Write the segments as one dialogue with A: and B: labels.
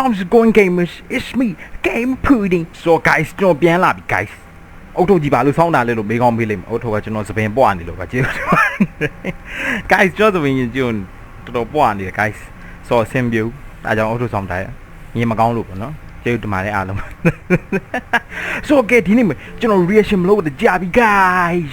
A: How's it going gamers it's me game pudding so guys ကျွန်တော်ပြန်လာပြီ guys အုတ်ထုတ်ကြီးပါလို့စောင်းတာလဲလို့မေးကောင်းမေးလိမ့်မယ်အုတ်ထုတ်ကကျွန်တော်စပင်ပွားနေလို့ပါကျေးဇူးတင်ပါတယ် guys ကျွန်တော်စပင်ရင်ကျွန်တော်တော်တော်ပွားနေတယ် guys ဆိုအဆင်ပြေဘူးအဲကြောင့်အုတ်ထုတ်ဆောင်တိုင်းမြင်မကောင်းလို့ပေါ့နော်ကျေးဇူးတင်ပါတယ်အားလုံး so okay ဒီနေ့မှာကျွန်တော် reaction မလုပ်တော့ကြာပြီ guys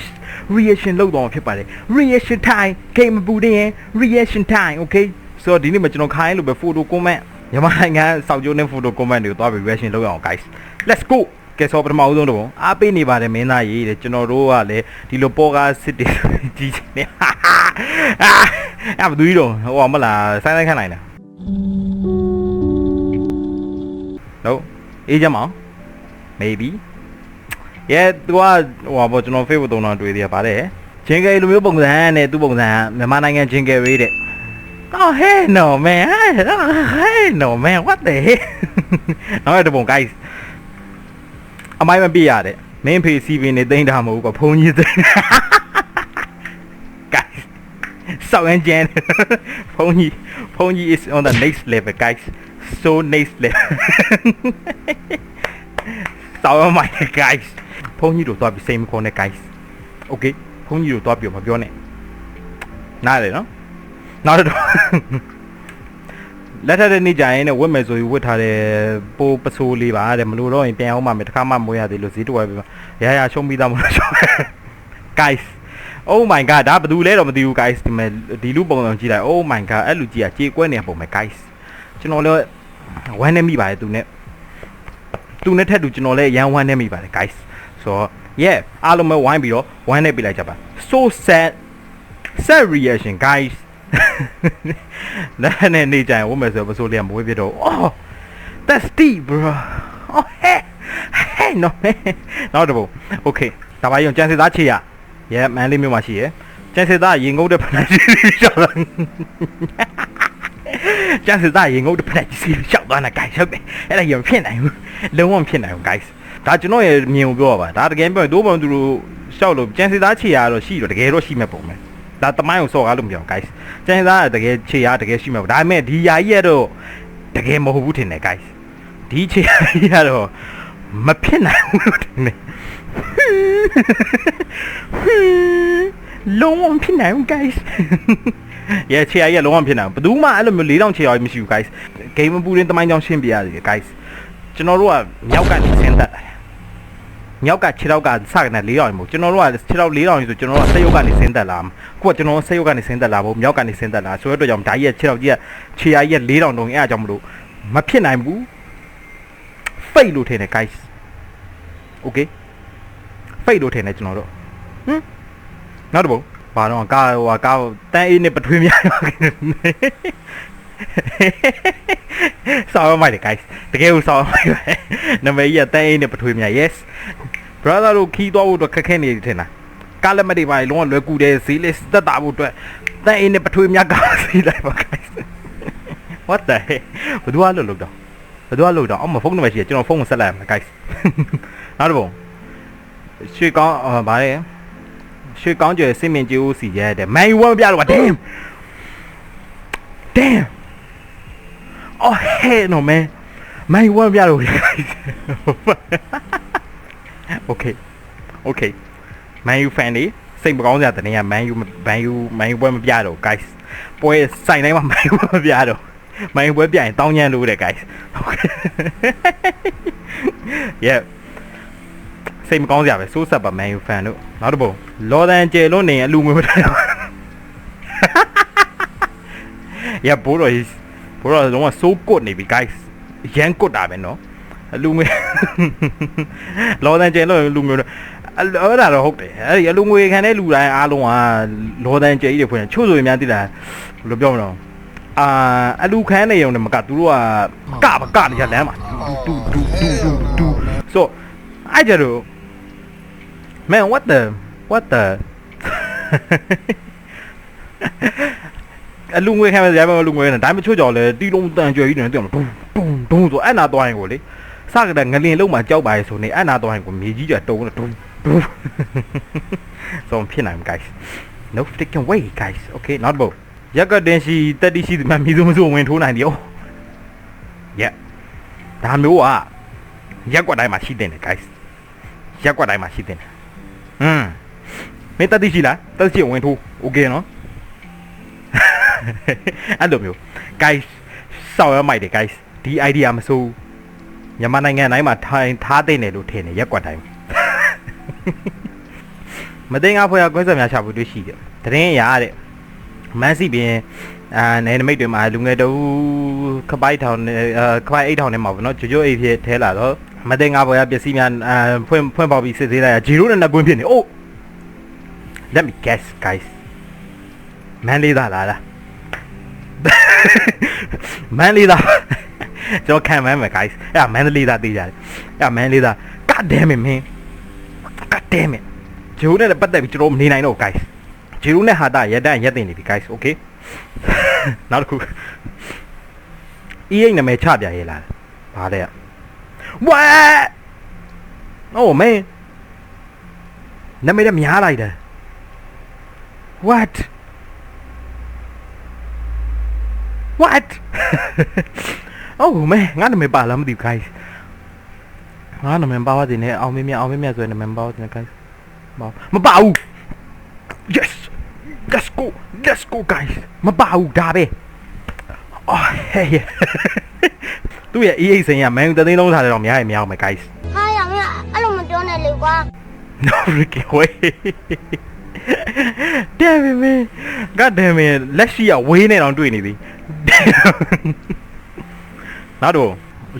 A: reaction လုပ်တော့မှာဖြစ်ပါတယ် reaction time game pudding ရဲ့ reaction time okay so ဒီနေ့မှာကျွန်တော်ခိုင်းလို့ပဲ photo comment မြန်မာနိုင်ငံစောက်ကျိုးနဲ့ photo comment တွေကိုသွားပြီး reaction လုပ်ရအောင် guys let's go ကဲဆိုပထမဦးဆုံးတော့အားပေးနေပါတယ်မင်းသားကြီးတဲ့ကျွန်တော်တို့ကလည်းဒီလိုပေါ်ကားစစ်တွေကြီးချင်နေအာအဲ့မသူကြီးတော့ဟိုမလားဆိုင်းဆိုင်ခန့်နိုင်လားတော့အေးကြမအောင် maybe ရဲသူကဟိုပါကျွန်တော် Facebook တုံးတော့တွေ့သေးရပါတယ်ဂျင်ကယ်လိုမျိုးပုံစံနဲ့သူ့ပုံစံကမြန်မာနိုင်ငံဂျင်ကယ်ရေးတဲ့ Oh hey no man hey no man what the heck နောက်တစ်ပုံ guys အမိုင်းမပြရတဲ့မင်းဖေစီပင်နေတိမ့်တာမဟုတ်ဘူးကွာဖုန်းကြီးတိမ့် guys စောက်ရင်ကျန်ဖုန်းကြီးဖုန်းကြီး is on the next level guys so next level စောက်ရမိုင်း guys ဖုန်းကြီးတို့သွားပြီးစိတ်မခေါ်နဲ့ guys okay ဖုန်းကြီးတို့သွားပြီးမပြောနဲ့နားလေနော် နောက်တော့လက်ထက်တဲ့နေ့ကြရင်နဲ့ဝတ်မယ်ဆိုပြီးဝတ်ထားတဲ့ပိုးပစိုးလေးပါတဲ့မလို့တော့ရင်ပြန်အောင်ပါမယ်တစ်ခါမှမွေးရသေးလို့ဈေးတွက်ပြီးရရရှုံးပြီးသားမလို့ရှုံး guys oh my god ဒါဘယ်သူလဲတော့မသိဘူး guys ဒီမဲ့ဒီလူပုံစံကြည့်လိုက် oh my god အဲ့လူကြီးကကြေကွဲနေပုံပဲ guys ကျွန်တော်လည်းဝမ်းနေမိပါတယ်သူနဲ့သူနဲ့ထက်တူကျွန်တော်လည်းရမ်းဝမ်းနေမိပါတယ် guys ဆိုတော့ yeah အားလုံးပဲဝိုင်းပြီးတော့ဝမ်းနေပြလိုက်ကြပါ so sad sad reaction guys နားနဲ့နေကြရင်ဝတ်မယ်ဆိုတော့ပစိုးလေးကမဝေးပြတော့ oh that's deep bro oh hey hey no man နောက်တစ်ပုံ okay ဒါပါရုံကျန်စစ်သားချေရရဲမန်လေးမျိုးမှာရှိရကျန်စစ်သားရင်ငုတ်တဲ့ဖက်လိုက်ရှောက်လာကျန်စစ်သားရင်ငုတ်တဲ့ဖက်လိုက်စီရှောက်သွားတာ guys ဟုတ်တယ်အဲ့ဒါရင်ဖြစ်နိုင်ဘူးလုံးဝမဖြစ်နိုင်ဘူး guys ဒါကျွန်တော်ရဲ့မြင်ကိုပြောပါဒါတကယ်ပြောရင်တိုးပုံသူတို့ရှောက်လို့ကျန်စစ်သားချေရတော့ရှိတော့တကယ်တော့ရှိမဲ့ပုံပဲ ဒါတမိုင်းကိုစော်ကားလို့မပြော guys ကျန်သားကတကယ်ခြေရတကယ်ရှိမှာပေါ့ဒါပေမဲ့ဒီယာကြီးကတော့တကယ်မဟုတ်ဘူးထင်တယ် guys ဒီခြေရကြီးကတော့မဖြစ်နိုင်ဘူးလို့ထင်တယ်လုံးဝမဖြစ်နိုင်ဘူး guys ရဲခြေရကြီးကလုံးဝမဖြစ်နိုင်ဘူးဘယ်သူမှအဲ့လိုမျိုး၄000ခြေရကြီးမရှိဘူး guys ဂိမ်းမပူရင်တမိုင်းကြောင်ရှင်းပြရတယ် guys ကျွန်တော်တို့ကမြောက်ကနေဆင်းသက်တယ် မြောက်ကခြေထောက်ကစကနေ၄000မို့ကျွန်တော်တို့ကခြေထောက်၄000ဆိုကျွန်တော်တို့ကစက်ရုပ်ကနေဆင်းသက်လာခုကကျွန်တော်စက်ရုပ်ကနေဆင်းသက်လာဖို့မြောက်ကနေဆင်းသက်လာဆိုတဲ့အတွက်ကြောင့်ဓာကြီးရဲ့ခြေထောက်ကြီးကခြေအားကြီးက၄000တုံးအဲအကြောင်းမလို့မဖြစ်နိုင်ဘူးဖိတ်လို့ထင်တယ် guys okay ဖိတ်လို့ထင်တယ်ကျွန်တော်တို့ဟမ်နောက်တစ်ပုံဘာတော့ကာဟိုကာတန်းအေးနဲ့ပထွေးများ ဆောင်းမိုက်တယ် guys တကယ်ကိုဆောင်းမိုက်ပဲနာမည်ကြီးကတန်းအေးနဲ့ပထွေးများ yes brother တို့ခီးသွားဖို့အတွက်ခက်ခဲနေတယ်ထင်လားကားလက်မတွေပါလုံးဝလွယ်ကူတယ်ဈေးလေးသက်တာဖို့အတွက်တန်းအေးနဲ့ပထွေးများကားစီးလိုက်ပါ guys what the heck ဘယ်သူကလို့လုပ်တော့ဘယ်သူကလို့တော့အော်မဖုန်းနံပါတ်ရှိတယ်ကျွန်တော်ဖုန်းကိုဆက်လိုက်ရမယ် guys နောက်တစ်ပုံရွှေကောင်းအာဗါလဲရွှေကောင်းကျယ်စင်မြင့်ကျိုးစီရဲတဲ့မန်ယူဝမပြတော့ပါ damn damn oh hell no man မန်ယူဝမပြတော့ guys okay okay မန်ယူ fan တွေစိတ်မကောင်းစရာတနေ့ကမန်ယူမန်ယူမန်ယူပွဲမပြတော့ guys ပွဲစိုင်တိုင်းမှာမန်ယူမပြတော့မန်ယူပွဲပြရင်တောင်းညံလို့တဲ့ guys okay yeah စိတ်မကောင်းစရာပဲစိုးဆက်ပါမန်ယူ fan တို့နောက်တစ်ပုံလော်ဒန်ကျယ်လို့နေအလူငွေမထိုင်တော့ yeah ဘိုးတော် ကြီးဘိုးတော်လုံးဝစိုးကွတ်နေပြီ guys ရမ်းကွတ်တာပဲနော်အလူငွေလော်ဒန်ကျယ်လို့လူငွေအဲ့ဒါတော့ဟုတ်တယ်အဲ့ဒီအလူငွေခံတဲ့လူတိုင်းအားလုံးကလော်ဒန်ကျယ်ကြီးတွေဖွင့်ချို့ဆိုရင်များသိလားဘယ်လိုပြောမလဲအာအလူခန်းနေရုံနဲ့မကသူတို့ကကပကနေရလမ်းမှာတူတူတူတူတူဆိုအဲ့ကြတော့ man what the what the အလူငွေခံမယ်ဇာတ်မလူငွေနဲ့ဒါမှမချို့ကြော်လဲတီလုံးတန်ကြွယ်ကြီးနေတယ်တူတူတူဆိုအဲ့နာသွားရင်ကိုလေစကတဲ့ငလင်လုံးမှာကြောက်ပါရဲ့ဆိုနေအဲ့နာသွားရင်ကိုမြေကြီးကြတုံးတူတူဆိုဖြစ်နိုင် guys no freaking way guys okay not both ရက်ကတင်ရှိတက်တိရှိဒီမှာမိသူမစိုးဝင်ထိုးနိုင်တယ် yeah ဒါမျိုးကရက်ကွက်တိုင်းမှာရှိတဲ့တယ် guys ရက်ကွက်တိုင်းမှာရှိတဲ့တယ်อืมမင်းတတိရှိလားတတိရှိရင်ဝင်ထိုး okay နော် အဲ့လိုမျိုး guys စောက်ရမိုက်တယ် guys ဒီ idea မစိုးဘူးမြန်မာနိုင်ငံတိုင်းမှာထိုင်ထားတဲ့တယ်လို့ထင်တယ်ရက်ကွက်တိုင်းမသိငါဖွဲ့ရကွဲဆက်များချဖို့တွေ့ရှိတယ်တရင်ရတဲ့မန်းစီပင်အာနယ်နမိတ်တွေမှာလူငယ်တူခပိုက်ထောင်နဲ့အာခပိုက်အိတ်ထောင်နဲ့မှာပေါ့နော်ကြိုကြိုအိတ်ဖြစ်ထဲလာတော့မသိငါဖွဲ့ရပစ္စည်းများအာဖွင့်ဖွင့်ပေါက်ပြီးစစ်သေးလိုက်ဂျီရိုနဲ့နှစ်ကွင်းဖြစ်နေအိုး let me guess guys မန်လေးသားလားလား မန်လေးသားကျွန်တော်ခံမမ်းမယ် guys အဲ့ဒါမန်လေးသားသိကြတယ်အဲ့ဒါမန်လေးသား god damn it man god damn it ဂျိုးနဲ့လည်းပတ်သက်ပြီးကျွန်တော်မနေနိုင်တော့ guys ဂျီရိုနဲ့ဟာတာရက်တန်ရက်တင်နေပြီ guys okay နောက်တစ်ခု EA နာမည်ချပြရဲလားဘာလဲ what oh man နာမည်လည်းများလိုက်တယ် what what oh man ငါနာမည်ပါလားမသိဘူး guys ငါနာမည်ပါပါတယ်နဲ့အောင်မင်းမြအောင်မင်းမြဆိုရင်နာမည်ပါပါတယ် guys ပါမပါဘူး yes let's go let's go guys မပါဘူးဒါပဲအော်ဟဲ့သူ့ရဲ့ EA စိန်ကမန်ယူတသိန်းလုံးထားတယ်တော့များရင်များအောင်မယ် guys
B: ဟာရမင်းအဲ့လိုမပြောနဲ့လေကွာ
A: no Ricky way damn it man god damn it လက်ရှိကဝေးနေတော့တွေ့နေပြီ နောက်တော့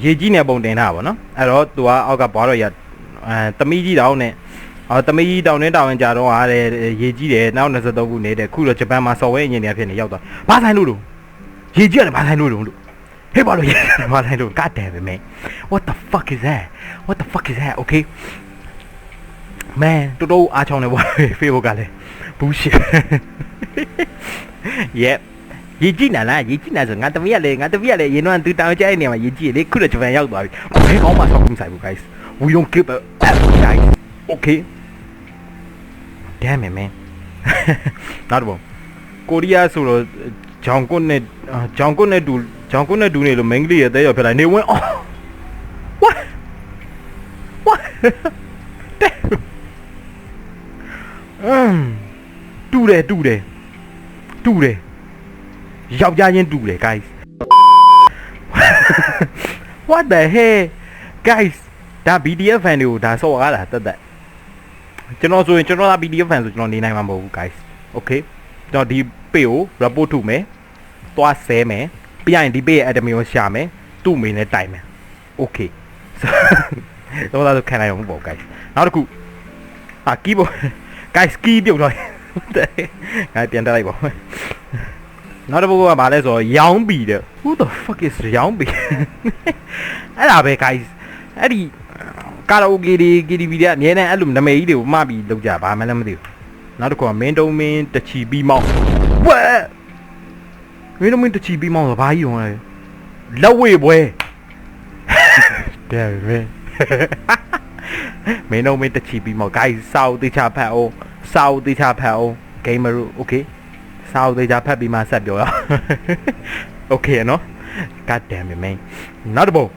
A: ရေကြီးနေပုံတင်ထားပါတော့အဲ့တော့သူကအောက်ကဘွားတော့ရအဲတမီးကြီးတောင်းနဲ့အော်တမီးကြီးတောင်းနဲ့တောင်းရင်ကြာတော့အားတဲ့ရေကြီးတယ်နောက်23ခုနေတဲ့ခုတော့ဂျပန်မှာဆော်ဝဲအင်ဂျင်နီယာဖြစ်နေရောက်သွားဘာဆိုင်လို့လို့ရေကြီးရတယ်ဘာဆိုင်လို့လို့လို့ဟေးဘာလို့ရေကြီးရတယ်ဘာဆိုင်လို့ god damn it man what the fuck is that what the fuck is that okay man တူတူအားချောင်းနေပါ Facebook ကလည်း bullshit yep ရေကြည့်နာလားရေကြည့်နာဆိုငါတမီးရလေငါတမီးရလေရင်တော့သူတောင်းကြတဲ့နေရာမှာရေကြည့်လေခုတော့ဂျပန်ရောက်သွားပြီဘယ်ကောင်းမှဆောက်ကုန်ဆိုင်ဘူး guys we don't give a f guys okay damn it man နောက်တော့ကိုရီးယားဆိုတော့ဂျောင်ကွန်းနဲ့ဂျောင်ကွန်းနဲ့တူဂျောင်ကွန်းနဲ့တူနေလို့မင်္ဂလိရဲ့တဲရောက်ဖြစ်လာနေဝင်အော် what what damn อืมတူတယ်တူတယ်တူတယ် ယောက်ျားချင်းတူတယ် guys what the hell guys ဒါ BDF fan တွေကိုဒါဆော့ကားတာတက်တက်ကျွန်တော်ဆိုရင်ကျွန်တော်က BDF fan ဆိုကျွန်တော်နေနိုင်မှာမဟုတ်ဘူး guys okay ကျွန်တော်ဒီ page ကို report ထုတ်မယ်သွားဆဲမယ်ပြရင်ဒီ page ရဲ့ admin ကိုရှာမယ်သူ့အမေနဲ့တိုင်မယ် okay တော့တော့ခံနိုင်အောင်ပေါ့ guys နောက်တစ်ခုအာ keyboard guys key ပြုတ်တော့တဲ့ငါပြန်တက်လိုက်ပါ နောက်တစ်ပုဒ်ကဘာလဲဆိုတော့ရောင်းဘီတဲ့ who the fuck is ရောင်းဘီအဲ့ဒါပဲ guys အဲ့ဒီကာရာအိုကေတွေ KTV တွေကအများနဲ့အဲ့လိုနာမည်ကြီးတွေကိုမှားပြီးလုပ်ကြဘာမှလည်းမသိဘူးနောက်တစ်ခုကမင်းတုံးမင်းတချီပြီးမောင်းဝဲမင်းတုံးမင်းတချီပြီးမောင်းဆိုဘာကြီးရောလဲလက်ဝေပွဲတဲ့ပဲမင်းတို့မင်းတချီပြီးမော guys စာအုပ်တေချာဖတ်အောင်စာအုပ်တေချာဖတ်အောင် gamer okay စာအုပ်တေချာဖတ်ပြီးမှဆက်ပြောရ okay နော် god damn it man နောက်တစ်ပုတ်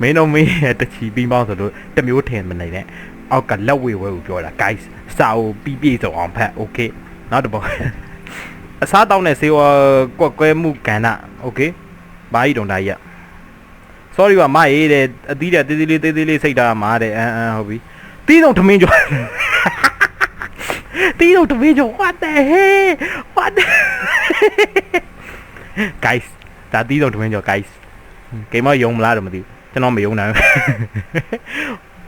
A: မင်းတို့မင်းရဲ့တချီပြီးမောဆိုလို့တစ်မျိုးထင်မနေနဲ့အောက်ကလက်ဝေဝဲကိုပြောတာ guys စာအုပ်ပြီးပြည့်စုံအောင်ဖတ် okay နောက်တစ်ပုတ်အစားတောင်းတဲ့ဆေးဝါးကွက်ကွဲမှုကဏ္ဍ okay ဘာကြီးတုံတာကြီး sorry ပါမရေးတဲ့အသီးတဲ့တေးသေးလေးတေးသေးလေးစိတ်ထားမှာတဲ့အန်အန်ဟုတ်ပြီတီးတော့ထမင်းကြော တီးတော့ထမင်းကြော what the hell what the guys ဒါတီးတော့ထမင်းကြော guys ဂိမ်းမယုံမလားတော့မသိဘူးကျွန်တော်မယုံနိုင်ဘူး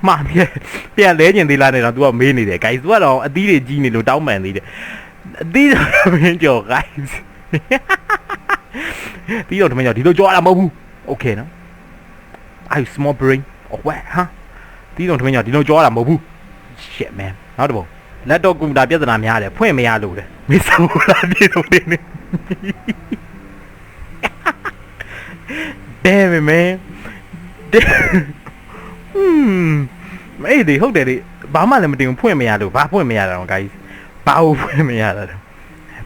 A: မာပြန်ပြန်လဲကျင်သေးလားနဲ့တော့ तू ကမေးနေတယ် guys तू ကတော့အသီးတွေကြီးနေလို့တောင်းပန်သေးတယ်အသီးတော့ထမင်းကြော guys တီးတော့ထမင်းကြောဒီလိုကြောရတာမဟုတ်ဘူး okay နော် I small brain 哦喂ဟာတီးတော့ထမင်းကြောဒီလိုကြောရတာမဟုတ်ဘူး shit man နောက်တစ်ပုံ လက်တော့ကွန်ပျူတာပြဿနာများတယ်ဖွင့်မရလို့တယ်မစ်ဆိုလာပြေတော့နေနေ Damn it man Hmm မေးဒီဟုတ်တယ်လေဘာမှလည်းမတင်ဘူးဖွင့်မရလို့ဘာဖွင့်မရတာတော့ guys ဘာလို့ဖွင့်မရတာတော့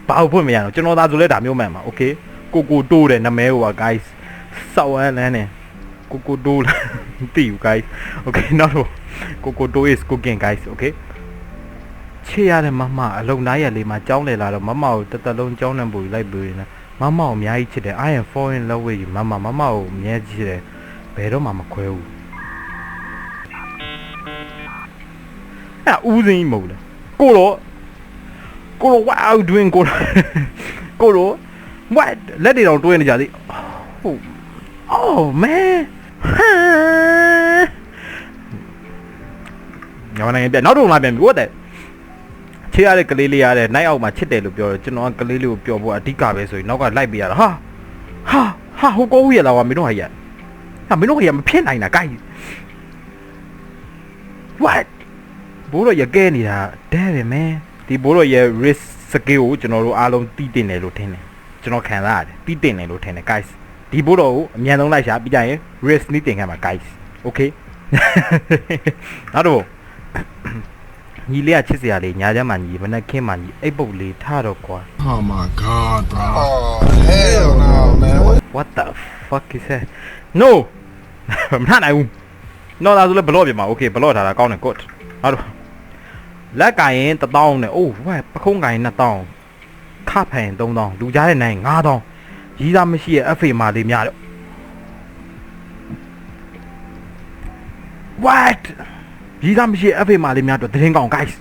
A: ဘာလို့ဖွင့်မရတော့ကျွန်တော်သားဆိုလဲဒါမျိုးမှန်ပါ okay ကိုကိုတိုးတယ်နမဲဟိုပါ guys စောက်အန်းလန်းနေကိုကိုတိုးလားမသိဘူး guys okay နောက်တော့ကိုကိုတိုး is cooking guys okay ချေရတဲ့မမအလုံသားရက်လေးမှာကြောင်းလေလာတော့မမကိုတစ်သက်လုံးကြောင်းနေပူလိုက်ပြီးနေမမကိုအများကြီးချစ်တယ် I am fall in love with you မမမမကိုအများကြီးချစ်တယ်ဘယ်တော့မှမခွဲဘူးအဲ့ဦးစင်းကြီးမဟုတ်လားကိုတော့ကိုတော့ what are you doing ကိုတော့ကိုတော့ what လက်တွေတော့တွဲနေကြသေးဟုတ် oh man ညောင်းနေပြန်နောက်တော့လာပြန်ပြီ what the ချစ်ရတဲ့ကလေးလေးရတဲ့နိုင်အောက်မှာချစ်တယ်လို့ပြောတယ်ကျွန်တော်ကကလေးလေးကိုပြောဖို့အဓိကပဲဆိုရင်နောက်ကလိုက်ပြရတာဟာဟာဟာဟိုကိုဦးရလာပါမင်းတို့ဟာရဟာမင်းတို့ဟာရမဖြစ်နိုင်တာကိုင်း what ဘိုးတော့ရကဲနေတာဒဲပဲမင်းဒီဘိုးတော့ရ risk skill ကိုကျွန်တော်တို့အားလုံးတီးတင်တယ်လို့ထင်တယ်ကျွန်တော်ခံစားရတယ်တီးတင်တယ်လို့ထင်တယ် guys ဒီဘိုးတော့ကိုအမြန်ဆုံးလိုက်ရှာပြီးကြရင် risk နီးတင်ခံမှာ guys okay နောက်တော့ ညီလေးကချစ်စရာလေးညာချမ်းမှညီမနဲ့ခင်းမှညီအိတ်ပုတ်လေးထားတော့ကွာ
C: Oh my god, bro.
D: Oh, hell no, man. What?
A: what the fuck is that no မထားနိုင်ဘူး no ဒါဆိုလည်းဘလော့ပြင်ပါ okay ဘလော့ထားတာကောင်းတယ် good နောက်တော့လက်ကင်ရင်1000နဲ့အိုးဝက်ပခုံးကင်ရင်2000ခဖန်3000လူကြားတဲ့နိုင်9000ရီးသားမရှိရဲ့ FA မာလေးများတော့ what ရီးသားမရှိရဲ့ FA မာလေးများတော့သတင်းကောင်း guys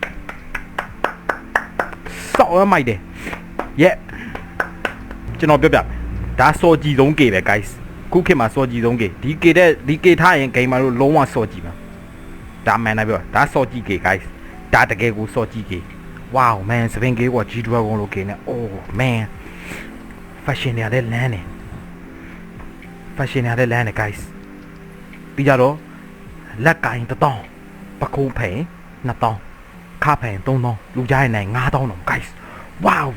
A: စောက်ရမိုက်တယ် yeah ကျွန်တော်ပြောပြမယ်ဒါစော်ကြည့်ဆုံး K ပဲ guys ခုခေတ်မှာစော်ကြည့်ဆုံး K ဒီ K တဲ့ဒီ K ထားရင် game မှာလို့လုံးဝစော်ကြည့်ပါဒါမှန်တယ်ပြောဒါစော်ကြည့် K guys ဒါတကယ်ကိုစော်ကြည့် K wow man 7K က G Dragon လို့ K နဲ့ oh man fashion ရတဲ့လမ်းနေ fashion ရတဲ့လမ်းနေ guys ပြီးကြတော့လက်ကင်1000 ပခုံးဖိန်2000ခဖိန်3000လူကြားရင်နိုင်9000တော့ guys wow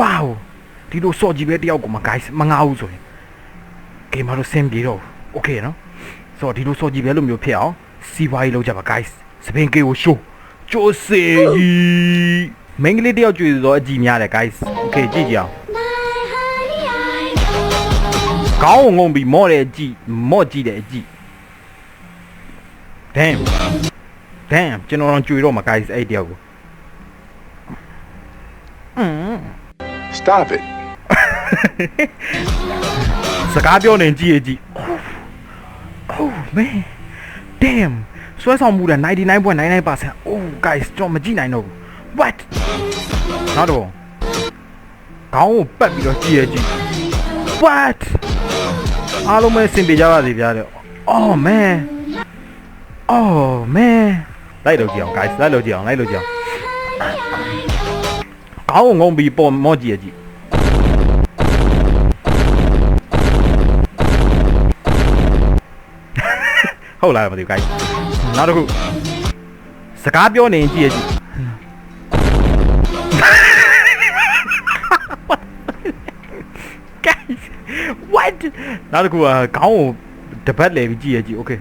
A: wow ဒီလိုစော့ကြည့်ပဲတယောက်ကိုမ guys မငါဘူးဆိုရင်ဂိမ်းမတော့ဆင်းပြေတော့ okay နော်ဆိုတော့ဒီလိုစော့ကြည့်ပဲလို့မျိုးဖြစ်အောင်စီးပွားရေးလုပ်ကြပါ guys စပင်ကေကိုရှိုးကျိုးစေကြီးမင်းကလေးတယောက်ကြွေတော့အကြည့်များတယ် guys okay ကြည့်ကြအောင်ကောင်းငုံပြီးမော့တဲ့အကြည့်မော့ကြည့်တဲ့အကြည့် damn damn ကျွန်တော်တော့ကြွေတော့မှာ guys အဲ့တယောက်ကို
D: Stop it.
A: စကားပြောနေကြည့်ရကြည့် oh man damn ဆွဲဆောင်မှုတဲ့99.99% oh guys ကျွန်တော်မကြည့်နိုင်တော့ဘူး what နောက်တော့ခေါင်းကိုပတ်ပြီးတော့ကြည့်ရကြည့် what အားလုံးပဲစင်ပြေကြပါစေဗျာတဲ့ oh man oh man လိုက်လို့ကြည့်အောင် guys လိုက်လို့ကြည့်အောင်လိုက်လို့ကြည့်အောင်ခေါင်းကိုငုံပြီးပေါ်မော့ကြည့်ရကြည့်ဟုတ်လားမသိဘူး guys နောက်တစ်ခုစကားပြောနေရင်ကြည့်ရကြည့် guys what နောက်တစ်ခုကခေါင်းကိုတပတ်လဲပြီးကြည့်ရကြည့် okay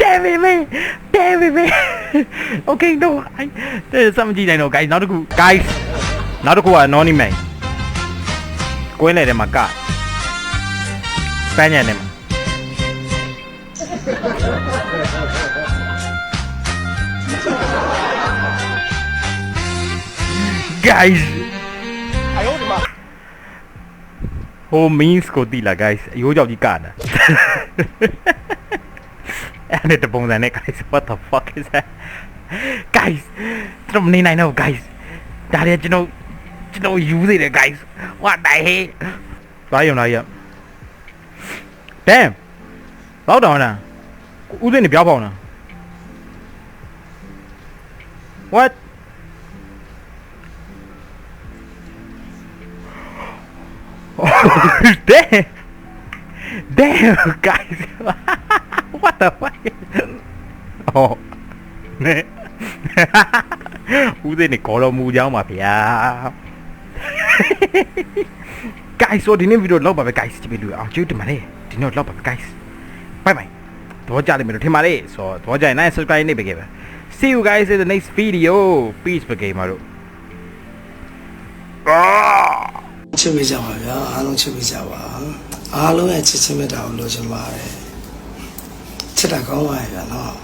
A: Damn it, man! Damn it, man! Okay, no. I တဲ့စမ်းကြည့်နိုင်တော့ guys နောက်တစ်ခု guys နောက်တစ်ခုက anonymous ကွင်းလေထဲမှာကပန်းညံထဲမှာ guys ဟို means ကိုတိလာ guys အယိုးကြောက်ကြီးကတာ အဲ့နဲ့တပုံစံနဲ့ guys what the fuck is that guys ကျွန်တော်မနေနိုင်တော့ဘူး guys ဒါလည်းကျွန်တော်ကျွန်တော်ယူသေးတယ် guys what the hell သွားရုံလားရ damn လောက်တောင်လားဦးသိနေပြောင်းပေါအောင်လား what damn damn guys what the fuck oh နဲ့ဦးသိနေကော်တော်မူကြောင်းပါဗျာ guys ဆိုဒီနေ့ဗီဒီယိုလောက်ပါပဲ guys ကြည့်ပြီးလို့အောင်ကျွတ်တင်ပါလေဒီနေ့လောက်ပါပဲ guys bye bye တော့ကြလိမ့်မယ်လို့ထင်ပါလေဆိုတော့တော့ကြရင်နိုင် subscribe နေပေးခဲ့ပဲ see you guys in the next video peace for gamer တို့
C: ချစ်ပေးကြပါဗျာအားလုံးချစ်ပေးကြပါအားလုံးရဲ့ချစ်ချင်းမေတ္တာကိုလိုချင်ပါတယ် ချစ်တာကောင်းပါရဲ့ဗျာနော်